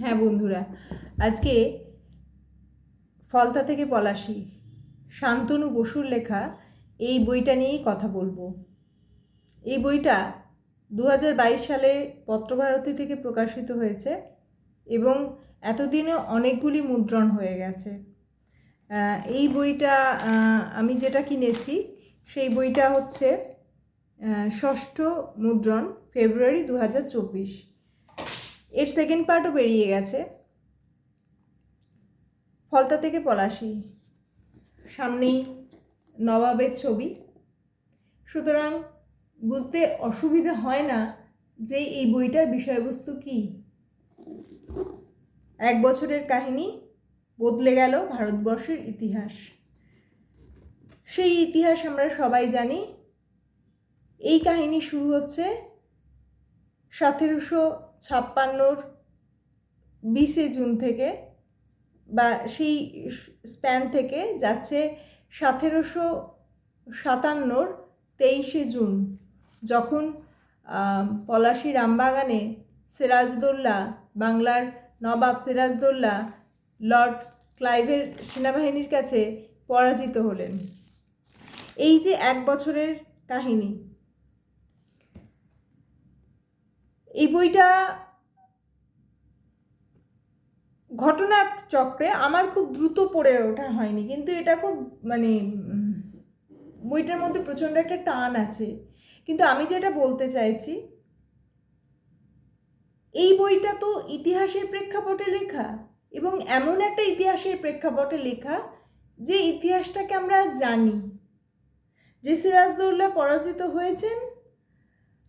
হ্যাঁ বন্ধুরা। আজকে ফলতা থেকে পলাশি, শান্তনু বসুর লেখা এই বইটা নিয়েই কথা বলব। এই বইটা দু হাজার বাইশ সালে পত্রভারতী থেকে প্রকাশিত হয়েছে এবং এতদিনে অনেকগুলি মুদ্রণ হয়ে গেছে। এই বইটা আমি যেটা কিনেছি, সেই বইটা হচ্ছে ষষ্ঠ মুদ্রণ, ফেব্রুয়ারি দু হাজার চব্বিশ। এর সেকেন্ড পার্টও বেরিয়ে গেছে। ফলতা থেকে পলাশি। সামনেই নবাবের ছবি। সুতরাং বুঝতে অসুবিধা হয় না যে এই বইটার বিষয়বস্তু কী। এক বছরের কাহিনী বদলে গেল ভারতবর্ষের ইতিহাস। সেই ইতিহাস আমরা সবাই জানি। এই কাহিনী শুরু হচ্ছে সতেরোশো ছাপ্পান্নর বিশে জুন থেকে বা সেই স্প্যান থেকে যাচ্ছে সতেরোশো সাতান্নর তেইশে জুন, যখন পলাশী রামবাগানে সিরাজদৌল্লা, বাংলার নবাব সিরাজদৌল্লা, লর্ড ক্লাইভের সেনাবাহিনীর কাছে পরাজিত হলেন। এই যে এক বছরের কাহিনী এই বইটা ঘটনা চক্রে আমার খুব দ্রুত পড়ে ওঠা হয়নি, কিন্তু এটা খুব মানে বইটার মধ্যে প্রচণ্ড একটা টান আছে। কিন্তু আমি যেটা বলতে চাইছি, এই বইটা তো ইতিহাসের প্রেক্ষাপটে লেখা এবং এমন একটা ইতিহাসের প্রেক্ষাপটে লেখা যে ইতিহাসটাকে আমরা জানি। যে সিরাজদৌল্লা পরাজিত হয়েছেন,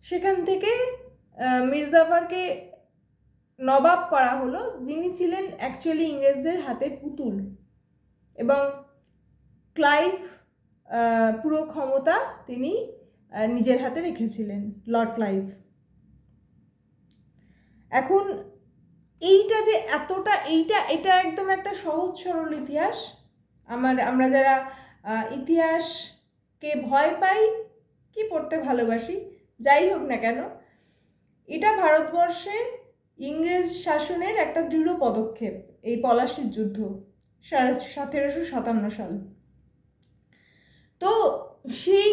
সেখান থেকে মির্জাফরকে নবাব করা হলো, যিনি ছিলেন অ্যাকচুয়ালি ইংরেজদের হাতে পুতুল এবং ক্লাইভ পুরো ক্ষমতা তিনি নিজের হাতে রেখেছিলেন, লর্ড ক্লাইভ। এখন এইটা যে এতটা, এইটা, এটা একদম একটা সহজ সরল ইতিহাস। আমার, আমরা যারা ইতিহাসকে ভয় পাই, কি পড়তে ভালোবাসি, যাই হোক না কেন এটা ভারতবর্ষে ইংরেজ শাসনের একটা দৃঢ় পদক্ষেপ, এই পলাশির যুদ্ধ সতেরোশো সাতান্ন সাল। তো সেই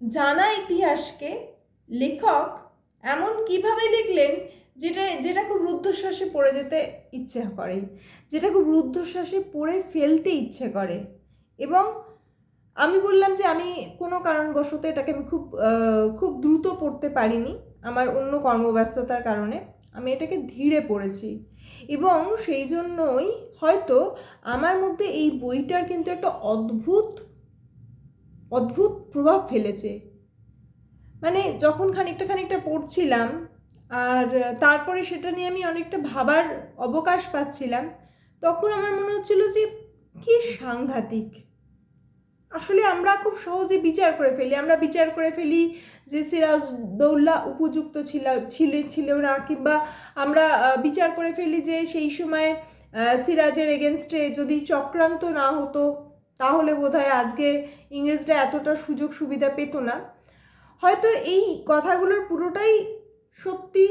জানা ইতিহাসকে লেখক এমন কীভাবে লিখলেন যেটা যেটা খুব রুদ্ধশ্বাসে পড়ে যেতে ইচ্ছে করে, যেটা খুব রুদ্ধশ্বাসে পড়ে ফেলতে ইচ্ছে করে এবং আমি বললাম যে আমি কোনো কারণবশত এটাকে আমি খুব খুব দ্রুত পড়তে পারিনি আমার অন্য কর্মব্যস্ততার কারণে। আমি এটাকে ধীরে পড়েছি। এবং সেই জন্যই হয়তো আমার মধ্যে এই বইটার কিন্তু একটা অদ্ভুত অদ্ভুত প্রভাব ফেলেছে। মানে যখন খানিকটা খানিকটা পড়ছিলাম আর তারপরে সেটা নিয়ে আমি অনেকটা ভাবার অবকাশ পাচ্ছিলাম, তখন আমার মনে হচ্ছিল যে কি সাংঘাতিক। আসলে আমরা খুব সহজে বিচার করে ফেলি। আমরা বিচার করে ফেলি যে সিরাজদৌল্লা উপযুক্ত ছিল ছিল ছিল না কিংবা আমরা বিচার করে ফেলি যে সেই সময় সিরাজের এগেনস্টে যদি চক্রান্ত না হতো, তাহলে বোধহয় আজকে ইংরেজরা এতটা সুযোগ সুবিধা পেত না। হয়তো এই কথাগুলোর পুরোটাই সত্যি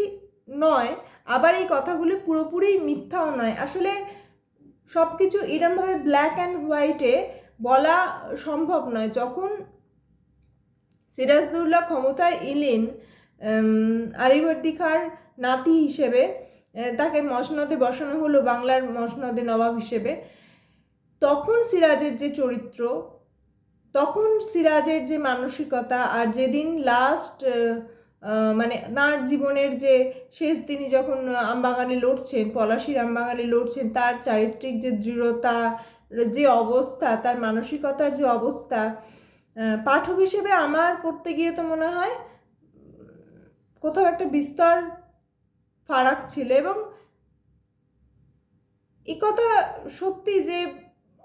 নয়, আবার এই কথাগুলো পুরোপুরি মিথ্যাও নয়। আসলে সব কিছু এরমভাবে ব্ল্যাক অ্যান্ড হোয়াইটে বলা সম্ভব নয়। যখন সিরাজদৌল্লা ক্ষমতায় এলেন আলিবর্দী খাঁর নাতি হিসেবে তাকে মসনদে বসানো হলো বাংলার মসনদে নবাব হিসেবে, তখন সিরাজের যে চরিত্র, তখন সিরাজের যে মানসিকতা, আর যেদিন লাস্ট মানে তাঁর জীবনের যে শেষ তিনি যখন আমবাগানে লড়ছেন, পলাশির আমবাগানে লড়ছেন, তার চারিত্রিক যে দৃঢ়তা যে অবস্থা, তার মানসিকতার যে অবস্থা পাঠক হিসেবে আমার পড়তে গিয়ে তো মনে হয় কোথাও একটা বিস্তর ফারাক ছিল এবং কথা সত্যি যে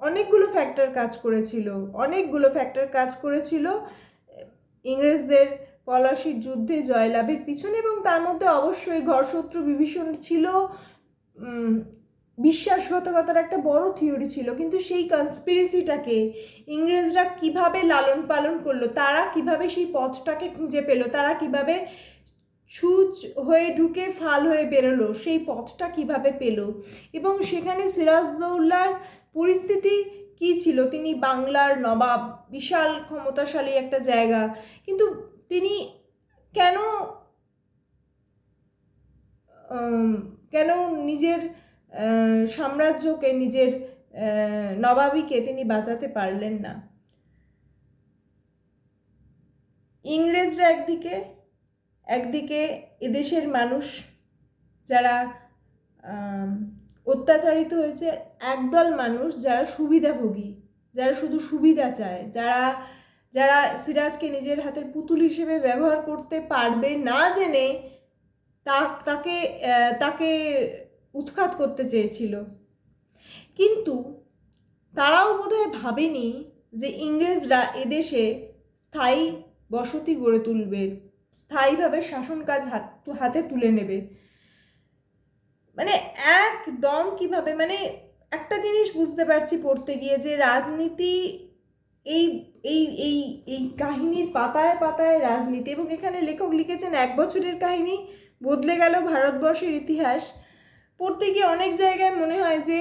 অনেকগুলো ফ্যাক্টর কাজ করেছিল, অনেকগুলো ফ্যাক্টর কাজ করেছিল ইংরেজদের পলাশির যুদ্ধে, জয়লাভের পিছনে এবং তার মধ্যে অবশ্যই ঘরশত্রু বিভীষণ ছিল বিশ্বাসঘাতকতার একটা বড় থিওরি ছিল, কিন্তু সেই কনস্পিরেসিটাকে ইংরেজরা কীভাবে লালন পালন করল, তারা কীভাবে সেই পথটাকে খুঁজে পেল, তারা কীভাবে সূচ হয়ে ঢুকে ফাল হয়ে বেরোলো, সেই পথটা কীভাবে পেল এবং সেখানে সিরাজদৌল্লার পরিস্থিতি কি ছিল? তিনি বাংলার নবাব, বিশাল ক্ষমতাশালী একটা জায়গা, কিন্তু তিনি কেন কেন নিজের সাম্রাজ্যকে, নিজের নবাবিকে তিনি বাঁচাতে পারলেন না। ইংরেজরা একদিকে একদিকে এদেশের মানুষ যারা অত্যাচারিত হয়েছে, একদল মানুষ যারা সুবিধাভোগী, যারা শুধু সুবিধা চায়, যারা যারা সিরাজকে নিজের হাতের পুতুল হিসেবে ব্যবহার করতে পারবে না জেনে তাকে তাকে উৎখাত করতে চেয়েছিল। কিন্তু তারাও বোধহয় ভাবেনি যে ইংরেজরা এদেশে স্থায়ী বসতি গড়ে তুলবে, স্থায়ীভাবে শাসন কাজ হাত, হাতে তুলে নেবে। মানে একদম কীভাবে? মানে একটা জিনিস বুঝতে পারছি পড়তে গিয়ে যে রাজনীতি এই এই এই এই কাহিনীর পাতায় পাতায় রাজনীতি এবং এখানে লেখক লিখেছেন, এক বছরের কাহিনী বদলে গেল ভারতবর্ষের ইতিহাস। পড়তে গিয়ে অনেক জায়গায় মনে হয় যে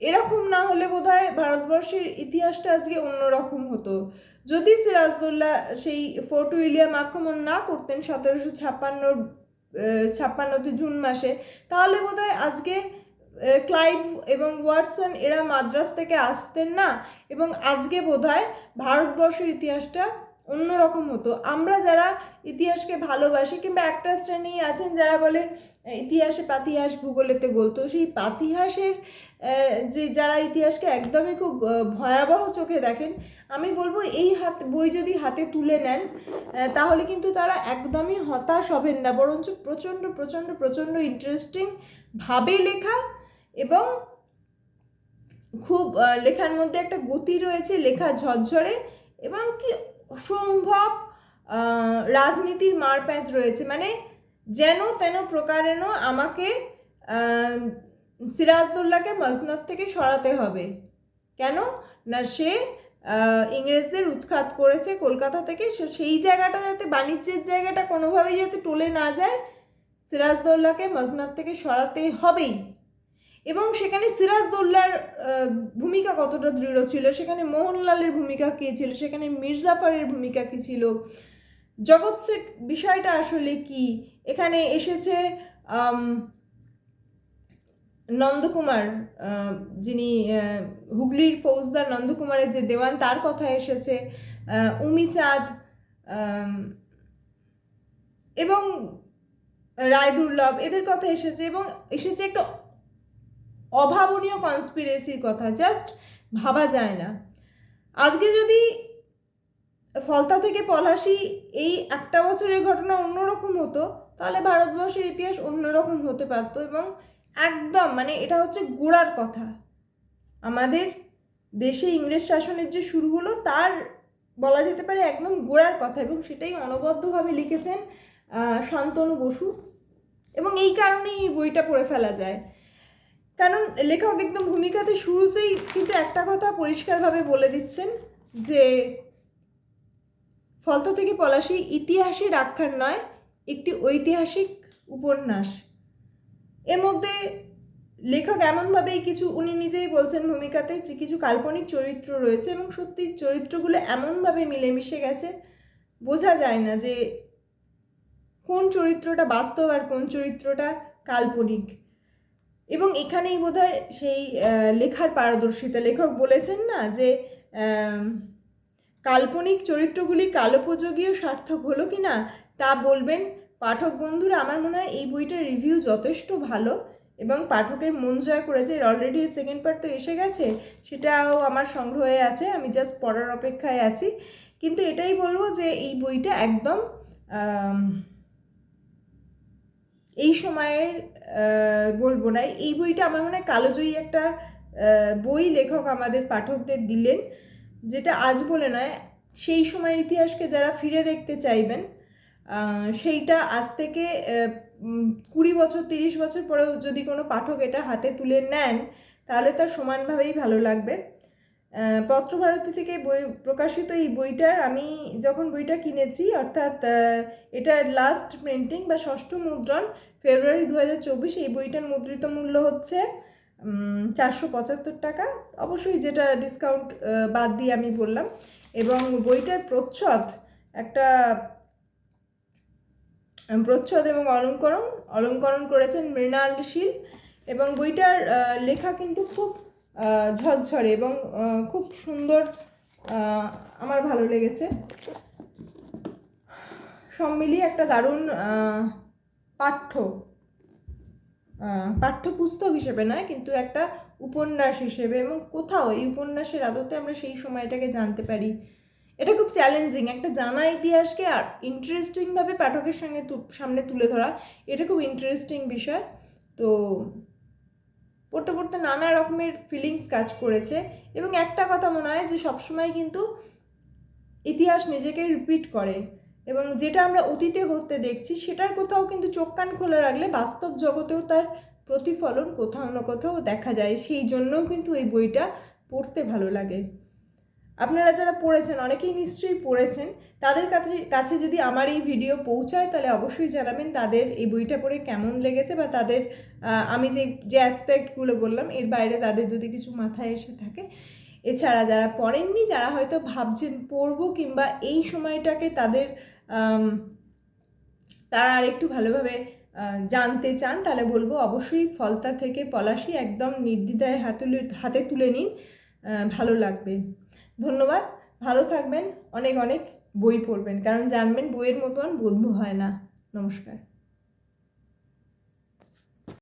এরকম না হলে বোধ হয় ভারতবর্ষের ইতিহাসটা আজকে অন্যরকম হতো। যদি সিরাজদৌল্লা সেই ফোর্ট উইলিয়াম আক্রমণ না করতেন সতেরোশো ছাপ্পান্নর ছাপ্পান্নতে জুন মাসে, তাহলে বোধহয় আজকে ক্লাইভ এবং ওয়াটসন এরা মাদ্রাস থেকে আসতেন না। এবং আজকে বোধহয় ভারতবর্ষের ইতিহাসটা অন্যরকম হতো। আমরা যারা ইতিহাসকে ভালোবাসি কিংবা একটা শ্রেণি আছেন যারা বলে, ইতিহাসে পাতিহাস ভূগোলেতে গলতো। সেই পাতিহাসের যে যারা ইতিহাসকে একদমই খুব ভয়াবহ চোখে দেখেন, আমি বলব এই হাত, বই যদি হাতে তুলে নেন তাহলে কিন্তু তারা একদমই হতাশ হবেন না। বরঞ্চ প্রচণ্ড প্রচণ্ড প্রচণ্ড ইন্টারেস্টিং ভাবে লেখা এবং খুব লেখার মধ্যে একটা গতি রয়েছে লেখা ঝরঝরে এবং কি অসম্ভব রাজনীতির মারপ্যাঁচ রয়েছে। মানে যেন তেন প্রকারেণ আমাকে আহ, সিরাজদৌল্লাকে মসনদ থেকে সরাতে হবে। কেন? না সে ইংরেজদের উৎখাত করেছে কলকাতা থেকে। সেই জায়গাটা যাতে বাণিজ্যের জায়গাটা কোনোভাবেই যাতে টলে না যায় সিরাজদৌল্লাকে মসনদ থেকে সরাতে হবেই। এবং সেখানে সিরাজদৌল্লার ভূমিকা কতটা দৃঢ় ছিল? সেখানে মোহনলালের ভূমিকা কী ছিল? সেখানে মির্জাফরের ভূমিকা কী ছিল? জগৎ শেঠ বিষয়টা আসলে কি? এখানে এসেছে নন্দকুমার যিনি হুগলির ফৌজদার নন্দকুমারের যে দেওয়ান, তার কথা এসেছে উমিচাঁদ এবং রায় দুর্লভ এদের কথা এসেছে এবং এসেছে একটা অভাবনীয় কনস্পিরেসির কথা জাস্ট ভাবা যায় না। আজকে যদি ফলতা থেকে পলাশি এই একটা বছরের ঘটনা অন্যরকম হতো, তাহলে ভারতবর্ষের ইতিহাস অন্যরকম হতে পারতো এবং একদম মানে এটা হচ্ছে গোড়ার কথা। আমাদের দেশে ইংরেজ শাসনের যে শুরু হলো, তার বলা যেতে পারে একদম গোড়ার কথা এবং সেটাই অনবদ্যভাবে লিখেছেন শান্তনু বসু। এবং এই কারণেই বইটা পড়ে ফেলা যায়। কারণ লেখক একদম ভূমিকাতে শুরুতেই কিন্তু একটা কথা পরিষ্কারভাবে বলে দিচ্ছেন যে, ফলতা থেকে পলাশি ইতিহাসের আখ্যান নয়, একটি ঐতিহাসিক উপন্যাস। এর মধ্যে লেখক এমনভাবেই কিছু, উনি নিজেই বলছেন ভূমিকাতে যে কিছু কাল্পনিক চরিত্র রয়েছে এবং সত্যি চরিত্রগুলো এমনভাবে মিলেমিশে গেছে, বোঝা যায় না যে কোন চরিত্রটা বাস্তব আর কোন চরিত্রটা কাল্পনিক। এবং এখানেই বোধহয় সেই লেখার পারদর্শিতা। লেখক বলেছেন না যে কাল্পনিক চরিত্রগুলি কালোপযোগী ও সার্থক হলো কি না, তা বলবেন পাঠক বন্ধুরা, আমার মনে হয় এই বইটার রিভিউ যথেষ্ট ভালো এবং পাঠকের মন জয় করেছে। অলরেডি সেকেন্ড পার্ট তো এসে গেছে, সেটাও আমার সংগ্রহে আছে, আমি জাস্ট পড়ার অপেক্ষায় আছি। কিন্তু এটাই বলব যে, এই বইটা একদম এই সময়ের বলব না, এই বইটা আমার মনে হয় কালোজয়ী একটা বই লেখক আমাদের পাঠকদের দিলেন, যেটা আজ বলে নয়, সেই সময়ের ইতিহাসকে যারা ফিরে দেখতে চাইবেন সেইটা আজ থেকে কুড়ি বছর, তিরিশ বছর পরেও যদি কোনো পাঠক এটা হাতে তুলে নেন, তাহলে তার সমানভাবেই ভালো লাগবে। পত্রভারতী থেকে বই প্রকাশিত এই বইটার আমি যখন বইটা কিনেছি, অর্থাৎ এটার লাস্ট প্রিন্টিং বা ষষ্ঠ মুদ্রণ ফেব্রুয়ারি দু হাজার চব্বিশ, এই বইটার মুদ্রিত মূল্য হচ্ছে চারশো পঁচাত্তর টাকা। অবশ্যই যেটা ডিসকাউন্ট বাদ দিয়ে আমি বললাম। এবং বইটার প্রচ্ছদ, একটা, প্রচ্ছদ এবং অলঙ্করণ অলঙ্করণ করেছেন মৃণাল শীল। এবং বইটার লেখা কিন্তু খুব ঝরঝরে এবং খুব সুন্দর আমার ভালো লেগেছে। সব মিলিয়ে একটা দারুণ পাঠ্য পাঠ্যপুস্তক হিসেবে নয়, কিন্তু একটা উপন্যাস হিসেবে এবং কোথাও এই উপন্যাসের আদতে আমরা সেই সময়টাকে জানতে পারি। এটা খুব চ্যালেঞ্জিং একটা জানা ইতিহাসকে আর ইন্টারেস্টিংভাবে পাঠকের সঙ্গে সামনে তুলে ধরা, এটা খুব ইন্টারেস্টিং বিষয়। তো পড়তে পড়তে নানা রকমের ফিলিংস কাজ করেছে এবং একটা কথা মনে হয় যে সবসময় কিন্তু ইতিহাস নিজেকে রিপিট করে এবং যেটা আমরা অতীতে ঘটতে দেখছি সেটার কোথাও কিন্তু চোখ কান খোলা রাখলে বাস্তব জগতেও তার প্রতিফলন কোথাও না কোথাও দেখা যায়। সেই জন্যও কিন্তু এই বইটা পড়তে ভালো লাগে। আপনারা যারা পড়েছেন, অনেকেই নিশ্চয়ই পড়েছেন, তাদের কাছে কাছে যদি আমার এই ভিডিও পৌঁছায়, তাহলে অবশ্যই জানাবেন তাদের এই বইটা পড়ে কেমন লেগেছে বা তাদের আমি যে যে অ্যাসপেক্টগুলো বললাম, এর বাইরে তাদের যদি কিছু মাথায় এসে থাকে। এছাড়া যারা পড়েননি, যারা হয়তো ভাবছেন পড়ব কিংবা এই সময়টাকে তাদের তারা আর একটু ভালোভাবে জানতে চান, তাহলে বলব অবশ্যই ফলতা থেকে পলাশি একদম নির্দ্বিধায় হাতে হাতে তুলে নিন। ভালো লাগবে। ধন্যবাদ। ভালো থাকবেন। অনেক অনেক বই পড়বেন। কারণ জানবেন বইয়ের মতন বন্ধু হয় না। নমস্কার।